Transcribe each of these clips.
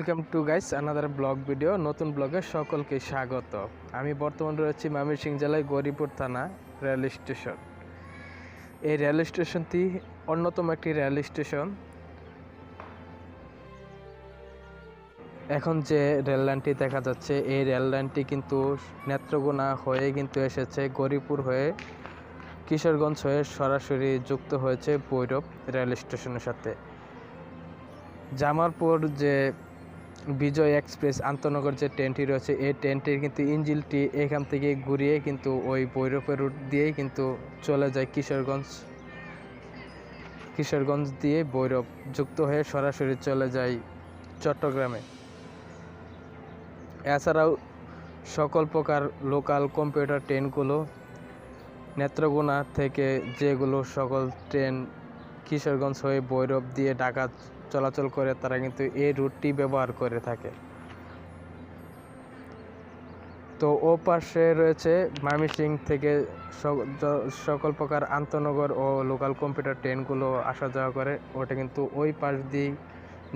Welcome to guys another blog video নতুন ব্লগে সকলকে স্বাগত। আমি বর্তমান রয়েছি ময়মনসিংহ জেলায় গৌরীপুর থানা রেল স্টেশন। এই রেল স্টেশনটি অন্যতম একটি রেল স্টেশন। এখন যে রেল লাইনটি দেখা যাচ্ছে, এই রেল লাইনটি কিন্তু নেত্রকোনা হয়ে কিন্তু এসেছে, গৌরীপুর হয়ে কিশোরগঞ্জ হয়ে সরাসরি যুক্ত হয়েছে ভৈরব রেল স্টেশনের সাথে। জামালপুর যে বিজয় এক্সপ্রেস আন্তনগর যে ট্রেনটি রয়েছে, এই ট্রেনটির কিন্তু ইঞ্জিলটি এখান থেকে ঘুরিয়ে কিন্তু ওই ভৈরবের রুট দিয়েই কিন্তু চলে যায় কিশোরগঞ্জ। কিশোরগঞ্জ দিয়ে ভৈরব যুক্ত হয়ে সরাসরি চলে যায় চট্টগ্রামে। এছাড়াও সকল প্রকার লোকাল কম্পিউটার ট্রেনগুলো, নেত্রকোনা থেকে যেগুলো সকল ট্রেন কিশোরগঞ্জ হয়ে ভৈরব দিয়ে ঢাকা চলাচল করে, তারা কিন্তু এই রুটটি ব্যবহার করে থাকে। তো ও পাশে রয়েছে মামিসিং থেকে সকল প্রকার আন্তনগর ও লোকাল কম্পিউটার ট্রেনগুলো আসা যাওয়া করে। ওটা কিন্তু ওই পাশ দিয়েই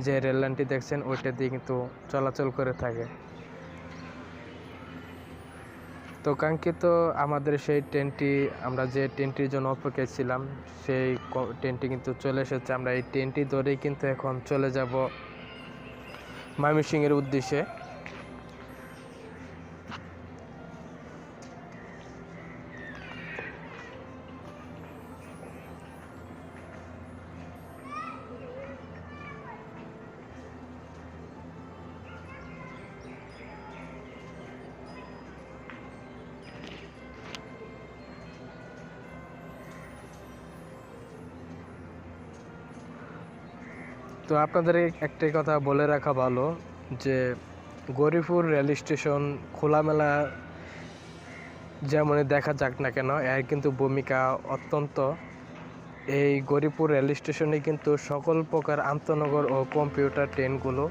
যে রেললাইনটি দেখছেন, ওইটা দিয়ে কিন্তু চলাচল করে থাকে। তো কাঙ্ক্ষিত আমাদের সেই ট্রেনটি, আমরা যে ট্রেনটির জন্য অপেক্ষায় ছিলাম, সেই ট্রেনটি কিন্তু চলে এসেছে। আমরা এই ট্রেনটি ধরেই কিন্তু এখন চলে যাব ময়মনসিংহের উদ্দেশ্যে। তো আপনাদের একটাই কথা বলে রাখা ভালো যে গরিপুর রেল স্টেশন খোলামেলা যেমনই দেখা যাক না কেন, এর কিন্তু ভূমিকা অত্যন্ত। এই গরিপুর রেল স্টেশনে কিন্তু সকল প্রকার আন্তনগর ও কম্পিউটার ট্রেনগুলো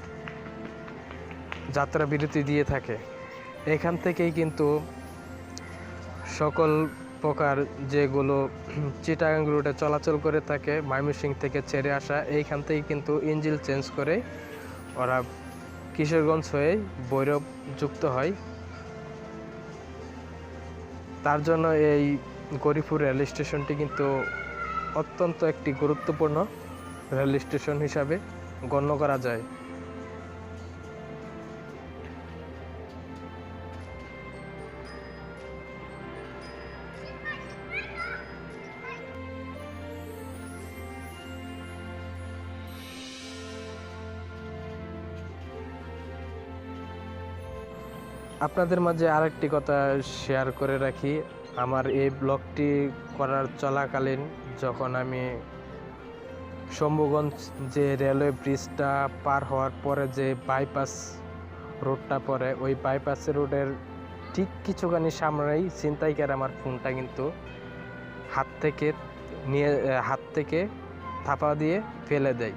যাত্রা বিরতি দিয়ে থাকে। এখান থেকেই কিন্তু সকল প্রকার যেগুলো চিটাগাং রুটে চলাচল করে থাকে ময়মনসিংহ থেকে ছেড়ে আসা, এইখান থেকে কিন্তু ইঞ্জিল চেঞ্জ করে ওরা কিশোরগঞ্জ হয়ে ভৈরব যুক্ত হয়। তার জন্য এই গরিপুর রেল স্টেশনটি কিন্তু অত্যন্ত একটি গুরুত্বপূর্ণ রেল স্টেশন হিসাবে গণ্য করা যায়। আপনাদের মাঝে আরেকটি কথা শেয়ার করে রাখি। আমার এই ব্লগটি করার চলাকালীন যখন আমি শম্ভুগঞ্জ যে রেলওয়ে ব্রিজটা পার হওয়ার পরে যে বাইপাস রোডটা পড়ে ওই বাইপাস রোডের ঠিক কিছুখানি সামনেই ছিনতাইকার আমার ফোনটা কিন্তু হাত থেকে নিয়ে, হাত থেকে থাপা দিয়ে ফেলে দেয়।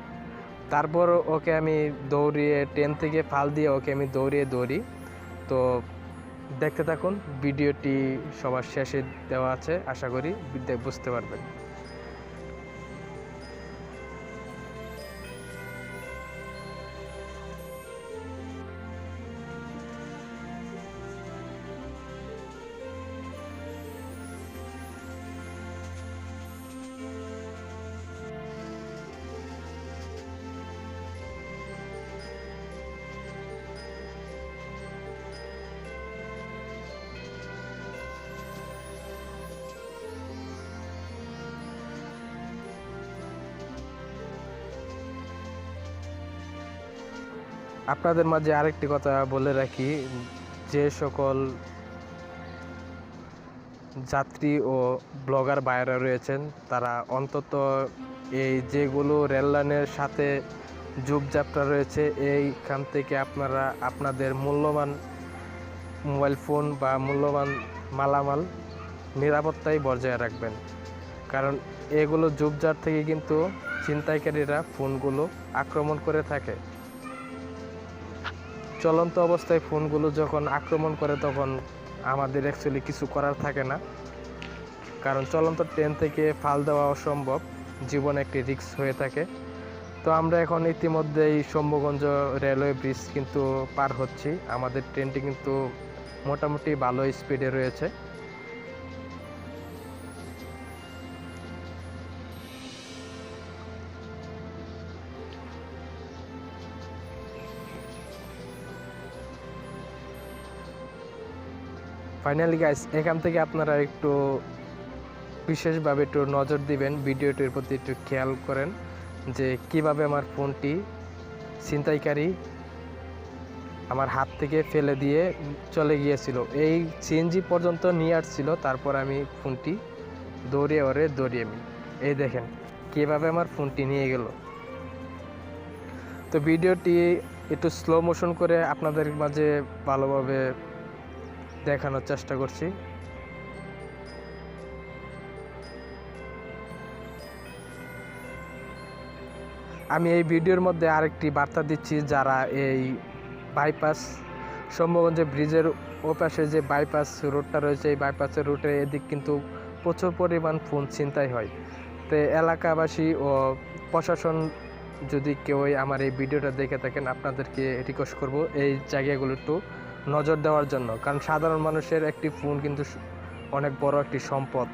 তারপর ওকে আমি দৌড়িয়ে ট্রেন থেকে ফাল দিয়ে ওকে আমি দৌড়িয়ে দৌড়ি তো দেখতে থাকুন ভিডিওটি সবার শেষে দেওয়া আছে আশা করি বুঝতে পারবেন। আপনাদের মাঝে আরেকটি কথা বলে রাখি, যে সকল যাত্রী ও ব্লগার বাইরে রয়েছেন, তারা অন্তত এই যেগুলো রেললাইনের সাথে যুগযাত্রা রয়েছে, এইখান থেকে আপনারা আপনাদের মূল্যবান মোবাইল ফোন বা মূল্যবান মালামাল নিরাপত্তাই বজায় রাখবেন। কারণ এগুলো যুগজাট থেকে কিন্তু ছিনতাইকারীরা ফোনগুলো আক্রমণ করে থাকে। চলন্ত অবস্থায় ফোনগুলো যখন আক্রমণ করে তখন আমাদের অ্যাকচুয়ালি কিছু করার থাকে না। কারণ চলন্ত ট্রেন থেকে ফাল দেওয়া অসম্ভব, জীবন একটি রিক্স হয়ে থাকে। তো আমরা এখন ইতিমধ্যেই শম্ভুগঞ্জ রেলওয়ে ব্রিজ কিন্তু পার হচ্ছি। আমাদের ট্রেনটি কিন্তু মোটামুটি ভালো স্পিডে রয়েছে। ফাইনালি গাইস এখান থেকে আপনারা একটু বিশেষভাবে একটু নজর দিবেন, ভিডিওটির প্রতি একটু খেয়াল করেন যে কীভাবে আমার ফোনটি ছিনতাইকারী আমার হাত থেকে ফেলে দিয়ে চলে গিয়েছিল। এই সিএনজি পর্যন্ত নিয়ে আসছিল, তারপর আমি ফোনটি দৌড়িয়ে ওরে দৌড়িয়ে আমি এই দেখেন কীভাবে আমার ফোনটি নিয়ে গেল। তো ভিডিওটি একটু স্লো মোশন করে আপনাদের মাঝে ভালোভাবে দেখানোর চেষ্টা করছি। আমি এই ভিডিওর মধ্যে আরেকটি বার্তা দিচ্ছি, যারা এই বাইপাস সম্ভবগঞ্জে ব্রিজের ওপাশে যে বাইপাস রোডটা রয়েছে, এই বাইপাসের রুটে এদিক কিন্তু প্রচুর পরিমাণ ফোন ছিনতাই হয়। তো এলাকাবাসী ও প্রশাসন যদি কেউ আমার এই ভিডিওটা দেখে থাকেন, আপনাদেরকে রিকোয়েস্ট করব এই জায়গাগুলো একটু নজর দেওয়ার জন্য। কারণ সাধারণ মানুষের একটি ফোন কিন্তু অনেক বড় একটি সম্পদ।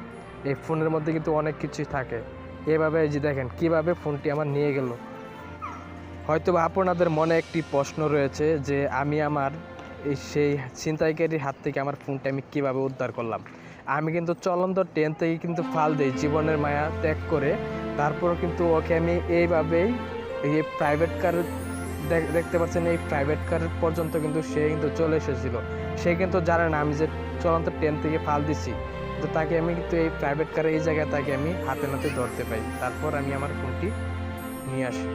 এই ফোনের মধ্যে কিন্তু অনেক কিছুই থাকে। এভাবে যে দেখেন, কীভাবে ফোনটি আমার নিয়ে গেল। হয়তো আপনাদের মনে একটি প্রশ্ন রয়েছে যে, আমি আমার এই সেই ছিনতাইকারীর হাত থেকে আমার ফোনটা আমি কীভাবে উদ্ধার করলাম? আমি কিন্তু চলন্ত ট্রেন থেকে কিন্তু ফাল দিই, জীবনের মায়া ত্যাগ করে। তারপর কিন্তু ওকে আমি এইভাবেই এই প্রাইভেট কার দেখতে পাচ্ছেন এই প্রাইভেট কার পর্যন্ত কিন্তু সে কিন্তু চলে এসেছিল। সে কিন্তু জানে না, আমি যে চলন্ত ট্রেন থেকে ফাল দিছি, তো তাকে আমি কিন্তু এই প্রাইভেট কারে এই জায়গায় তাকে আমি হাতে নাতে ধরতে পাই তারপর আমি আমার ফোনটি নিয়ে আসি।